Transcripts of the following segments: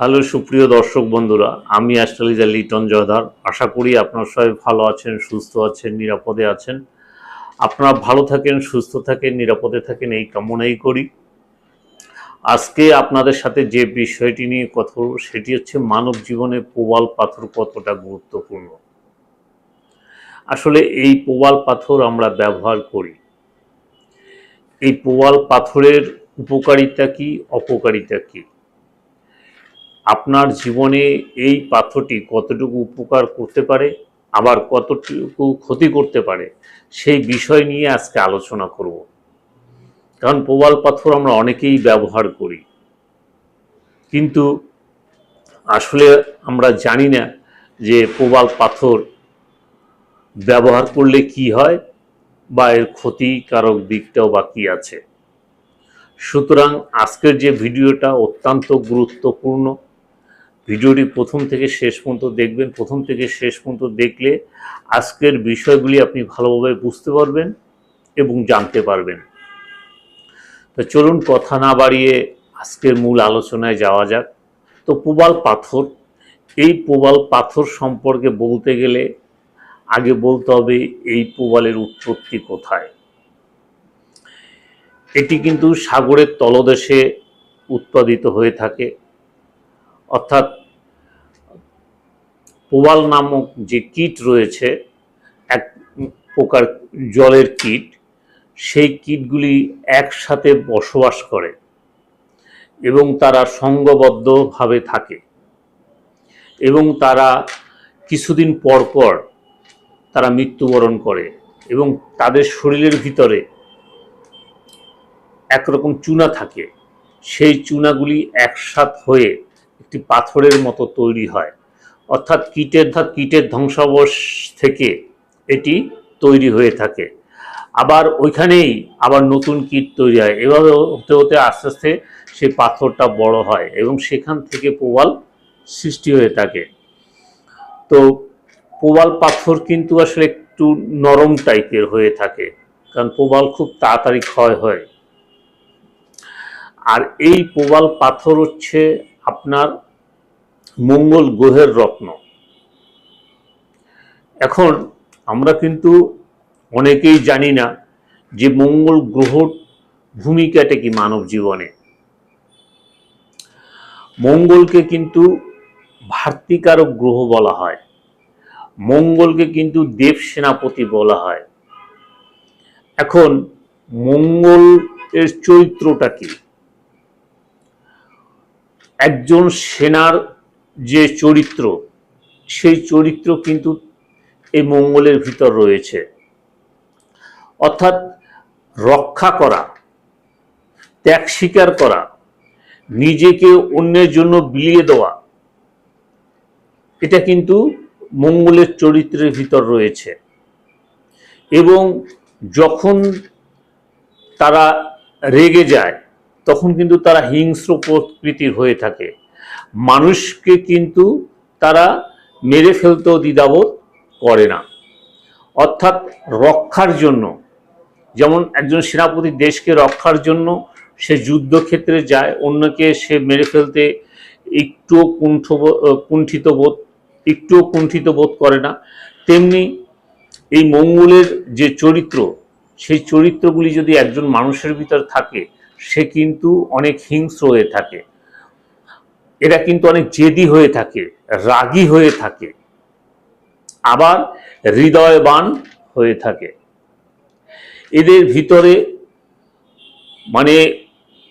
Hello সুপ্রিয় দর্শক বন্ধুরা, আমি অ্যাস্ট্রালিজা লিটন জয়ধার। আশা করি আপনারা সবাই ভালো আছেন, সুস্থ আছেন, নিরাপদে আছেন। আপনারা ভালো থাকেন, সুস্থ থাকেন, নিরাপদে থাকেন, এই কামনাই করি। আজকে আপনাদের সাথে যে বিষয়টি নিয়ে কথা বলব, সেটি হচ্ছে মানব জীবনে প্রবাল পাথর কতটা গুরুত্বপূর্ণ? আসলে এই প্রবাল পাথর আমরা ব্যবহার করি। এই প্রবাল পাথরের উপকারিতা কি, অপকারিতা কি? আপনার জীবনে এই পাথরটি কতটুকু উপকার করতে পারে, আবার কতটুকু ক্ষতি করতে পারে, সেই বিষয় নিয়ে আজকে আলোচনা করব। কারণ প্রবাল পাথর আমরা অনেকেই ব্যবহার করি। কিন্তু আসলে আমরা জানি না যে প্রবাল পাথর ব্যবহার করলে কি হয় বা এর ক্ষতিকারক দিকটাও বা কি আছে। সুতরাং আজকের যে ভিডিওটা অত্যন্ত গুরুত্বপূর্ণ। ভিডিওটি প্রথম থেকে শেষ পর্যন্ত দেখবেন। প্রথম থেকে শেষ পর্যন্ত দেখলে আজকের বিষয়গুলি আপনি ভালোভাবে বুঝতে পারবেন এবং জানতে পারবেন। তো চলুন কথা না বাড়িয়ে আজকের মূল আলোচনায় যাওয়া যাক। তো প্রবাল পাথর, এই প্রবাল পাথর সম্পর্কে বলতে গেলে আগে বলতে হবে এই প্রবালের উৎপত্তি কোথায়। এটি কিন্তু সাগরের তলদেশে উৎপাদিত হয়ে থাকে। অর্থাৎ প্রবাল নামক যে কীট রয়েছে, এক প্রকার জলের কীট, সেই কীটগুলি একসাথে বসবাস করে এবং তারা সঙ্গবদ্ধভাবে থাকে এবং তারা কিছুদিন পর পর তারা মৃত্যুবরণ করে এবং তাদের শরীরের ভিতরে একরকম চুনা থাকে। সেই চুনাগুলি একসাথ হয়ে একটি পাথরের মতো তৈরি হয়। অর্থাৎ কীটের ধাত, কীটের ধ্বংসাবশ থেকে এটি তৈরি হয়ে থাকে। আবার ওইখানেই আবার নতুন কীট তৈরি হয়। এভাবে হতে হতে আস্তে আস্তে সেই পাথরটা বড় হয় এবং সেখান থেকে প্রবাল সৃষ্টি হয়ে থাকে। তো প্রবাল পাথর কিন্তু আসলে একটু নরম টাইপের হয়ে থাকে, কারণ প্রবাল খুব তাড়াতাড়ি ক্ষয় হয়। আর এই প্রবাল পাথর হচ্ছে আপনার মঙ্গল গ্রহের রত্ন। এখন আমরা কিন্তু অনেকেই জানি না যে মঙ্গল গ্রহর ভূমিকাটা কি মানব জীবনে। মঙ্গলকে কিন্তু ভার্তিকারক গ্রহ বলা হয়। মঙ্গলকে কিন্তু দেব সেনাপতি বলা হয়। এখন মঙ্গল এর চরিত্রটা কি? একজন সেনার যে চরিত্র, সেই চরিত্র কিন্তু এই মঙ্গলের ভিতর রয়েছে। অর্থাৎ রক্ষা করা, ত্যাগ স্বীকার করা, নিজেকে অন্যের জন্য বিলিয়ে দেওয়া, এটা কিন্তু মঙ্গলের চরিত্রের ভিতর রয়েছে। এবং যখন তারা রেগে যায় তখন কিন্তু তারা হিংস্র প্রকৃতির হয়ে থাকে। মানুষকে কিন্তু তারা মেরে ফেলতেও দ্বিধাবোধ করে না। অর্থাৎ রক্ষার জন্য, যেমন একজন সেনাপতি দেশকে রক্ষার জন্য সে যুদ্ধক্ষেত্রে যায়, অন্যকে সে মেরে ফেলতে একটুও কুণ্ঠ কুণ্ঠিত বোধ, একটুও কুণ্ঠিত বোধ করে না। তেমনি এই মঙ্গলের যে চরিত্র, সেই চরিত্রগুলি যদি একজন মানুষের ভিতর থাকে সে কিন্তু অনেক হিংস্র হয়ে থাকে। এরা কিন্তু অনেক জেদি হয়ে থাকে, রাগী হয়ে থাকে। আবার হৃদয়বান হয়ে থাকে। এদের ভিতরে মানে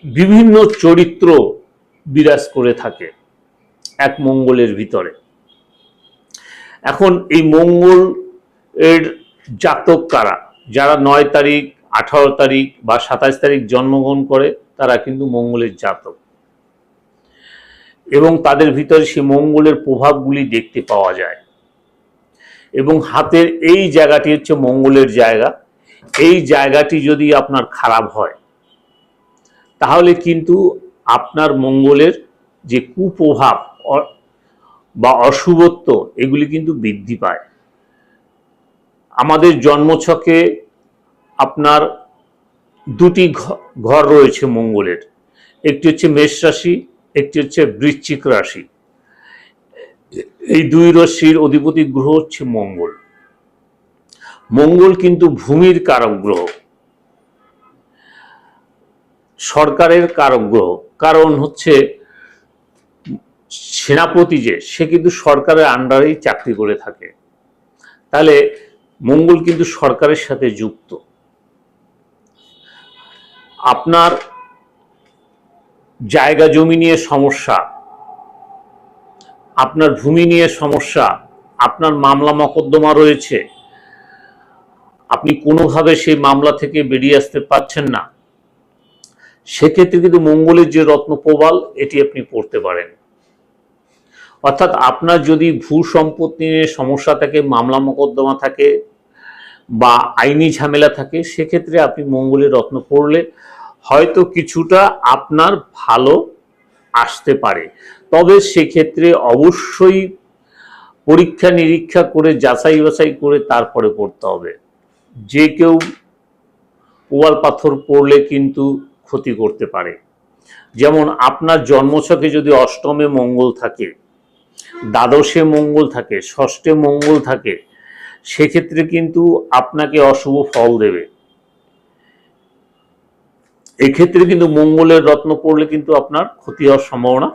বিভিন্ন চরিত্র বিরাজ করে থাকে এক মঙ্গলের ভিতরে। এখন এই মঙ্গল এর জাতক কারা? যারা নয় তারিখ আঠারো তারিখ বা সাতাশ তারিখ জন্মগ্রহণ করে তারা কিন্তু মঙ্গলের জাতক। এবং তাদের ভিতরে সে মঙ্গলের প্রভাবগুলি দেখতে পাওয়া যায়। এবং হাতের এই জায়গাটি হচ্ছে মঙ্গলের জায়গা। এই জায়গাটি যদি আপনার খারাপ হয়, তাহলে কিন্তু আপনার মঙ্গলের যে কুপ্রভাব বা অশুভত্ব, এগুলি কিন্তু বৃদ্ধি পায়। আমাদের জন্মছকে আপনার দুটি ঘর রয়েছে মঙ্গলের। একটি হচ্ছে মেষ রাশি, একটি হচ্ছে বৃশ্চিক রাশি। এই দুই রাশির অধিপতি গ্রহ হচ্ছে মঙ্গল। মঙ্গল কিন্তু ভূমির কারক গ্রহ। সরকারের কারক গ্রহ। কারণ হচ্ছে সেনাপতি যে, সে কিন্তু সরকারের আন্ডারেই চাকরি করে থাকে। তাহলে মঙ্গল কিন্তু সরকারের সাথে যুক্ত। আপনার জায়গা জমি নিয়ে সমস্যা, আপনার ভূমি নিয়ে সমস্যা, আপনার মামলা মকদ্দমা রয়েছে, আপনি কোনোভাবে সেই মামলা থেকে বেরিয়ে আসতে পারছেন না, সেক্ষেত্রে কিন্তু মঙ্গলের যে রত্ন প্রবাল, এটি আপনি পড়তে পারেন। অর্থাৎ আপনার যদি ভূ সম্পত্তি নিয়ে সমস্যা থাকে, মামলা মোকদ্দমা থাকে বা আইনি ঝামেলা থাকে, সেক্ষেত্রে আপনি মঙ্গলের রত্ন পড়লে হয়তো কিছুটা আপনার ভালো আসতে পারে। তবে সেক্ষেত্রে অবশ্যই পরীক্ষা নিরীক্ষা করে, যাচাই বাছাই করে তারপরে পড়তে হবে। যে কেউ পোয়াল পাথর পড়লে কিন্তু ক্ষতি করতে পারে। যেমন আপনার জন্মছকে যদি অষ্টমে মঙ্গল থাকে, দ্বাদশে মঙ্গল থাকে, ষষ্ঠে মঙ্গল থাকে সেক্ষেত্রে কিন্তু আপনাকে অশুভ ফল দেবে। এক্ষেত্রে কিন্তু মঙ্গলের রত্ন পড়লে কিন্তু আপনার ক্ষতি হওয়ার সম্ভাবনা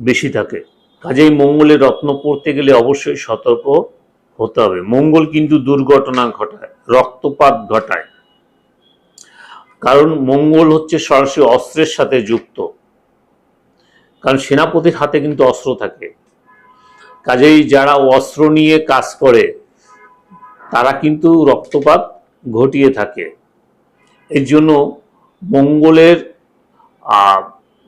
বেশি থাকে। কাজেই মঙ্গলের রত্ন পড়তে গেলে অবশ্যই সতর্ক হতে হবে। মঙ্গল কিন্তু দুর্ঘটনা ঘটায়, রক্তপাত ঘটায়। কারণ মঙ্গল হচ্ছে সরাসরি অস্ত্রের সাথে যুক্ত। কারণ সেনাপতির হাতে কিন্তু অস্ত্র থাকে। কাজেই যারা অস্ত্র নিয়ে কাজ করে তারা কিন্তু রক্তপাত ঘটিয়ে থাকে। এর জন্য মঙ্গলের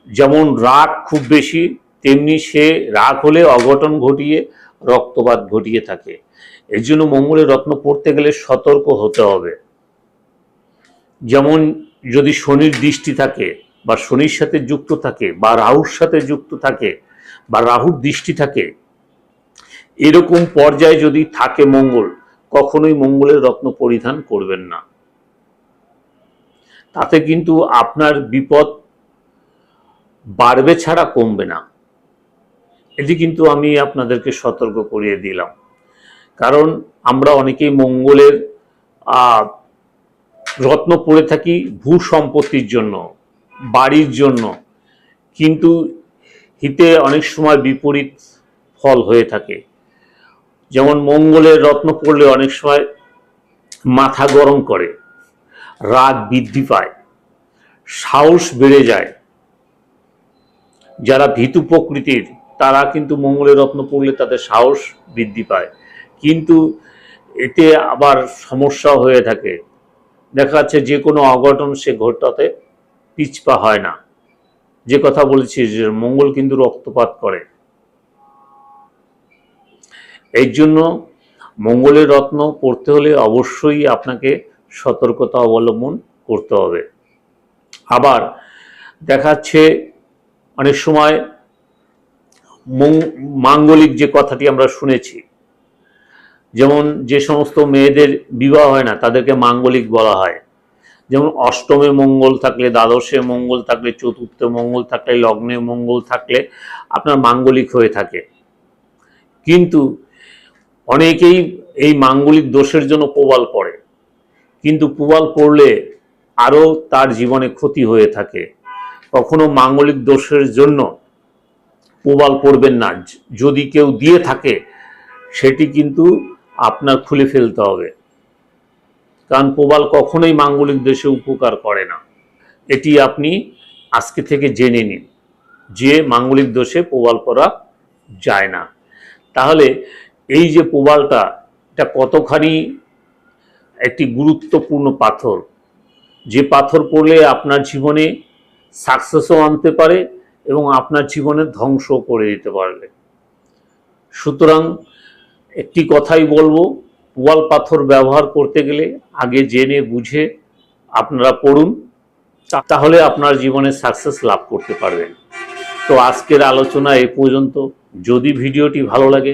যেমন রাগ খুব বেশি, তেমনি সে রাগ হলে অঘটন ঘটিয়ে রক্তপাত ঘটিয়ে থাকে। এর জন্য মঙ্গলের রত্ন পড়তে গেলে সতর্ক হতে হবে। যেমন যদি শনির দৃষ্টি থাকে বা শনির সাথে যুক্ত থাকে বা রাহুর সাথে যুক্ত থাকে বা রাহুর দৃষ্টি থাকে, এরকম পর্যায়ে যদি থাকে মঙ্গল কখনোই মঙ্গলের রত্ন পরিধান করবেন না। তাতে কিন্তু আপনার বিপদ বাড়বে ছাড়া কমবে না। এটি কিন্তু আমি আপনাদেরকে সতর্ক করিয়ে দিলাম। কারণ আমরা অনেকেই মঙ্গলের রত্ন পড়ে থাকি ভূ সম্পত্তির জন্য, বাড়ির জন্য। কিন্তু হিতে অনেক সময় বিপরীত ফল হয়ে থাকে। যেমন মঙ্গলের রত্ন পড়লে অনেক সময় মাথা গরম করে, রাগ বৃদ্ধি পায়, সাহস বেড়ে যায়। যারা ভীতু প্রকৃতির, তারা কিন্তু মঙ্গলের রত্ন পড়লে তাদের সাহস বৃদ্ধি পায়। কিন্তু এতে আবার সমস্যা হয়ে থাকে। দেখা যাচ্ছে যে কোনো অঘটন সে ঘটাতে পিছপা হয় না। যে কথা বলেছি যে মঙ্গল কিন্তু রক্তপাত করে। এই জন্য মঙ্গলের রত্ন পড়তে হলে অবশ্যই আপনাকে সতর্কতা অবলম্বন করতে হবে। আবার দেখাচ্ছে অনেক সময় মাঙ্গলিক যে কথাটি আমরা শুনেছি, যেমন যে সমস্ত মেয়েদের বিবাহ হয় না, তাদেরকে মাঙ্গলিক বলা হয়। যেমন অষ্টমে মঙ্গল থাকলে দ্বাদশে মঙ্গল থাকলে চতুর্থে মঙ্গল থাকলে লগ্নে মঙ্গল থাকলে আপনার মাঙ্গলিক হয়ে থাকে। কিন্তু অনেকেই এই মাঙ্গলিক দোষের জন্য প্রবাল পড়ে। কিন্তু প্রবাল পড়লে আরও তার জীবনে ক্ষতি হয়ে থাকে। কখনো মাঙ্গলিক দোষের জন্য প্রবাল পড়বেন না। যদি কেউ দিয়ে থাকে, সেটি কিন্তু আপনার খুলে ফেলতে হবে। কারণ প্রবাল কখনোই মাঙ্গলিক দেশে উপকার করে না। এটি আপনি আজকে থেকে জেনে নিন যে মাঙ্গলিক দোষে প্রবাল করা যায় না। তাহলে এই যে প্রবালটা এটা কতখানি একটি গুরুত্বপূর্ণ পাথর? যে পাথর পড়লে আপনার জীবনে সাকসেসও আনতে পারে এবং আপনার জীবনে ধ্বংস করে দিতে পারবে। সুতরাং একটি কথাই বলব ওয়াল পাথর ব্যবহার করতে গেলে আগে জেনে বুঝে আপনারা পড়ুন, তাহলে আপনার জীবনে সাকসেস লাভ করতে পারবেন। তো আজকের আলোচনা এ পর্যন্ত। যদি ভিডিওটি ভালো লাগে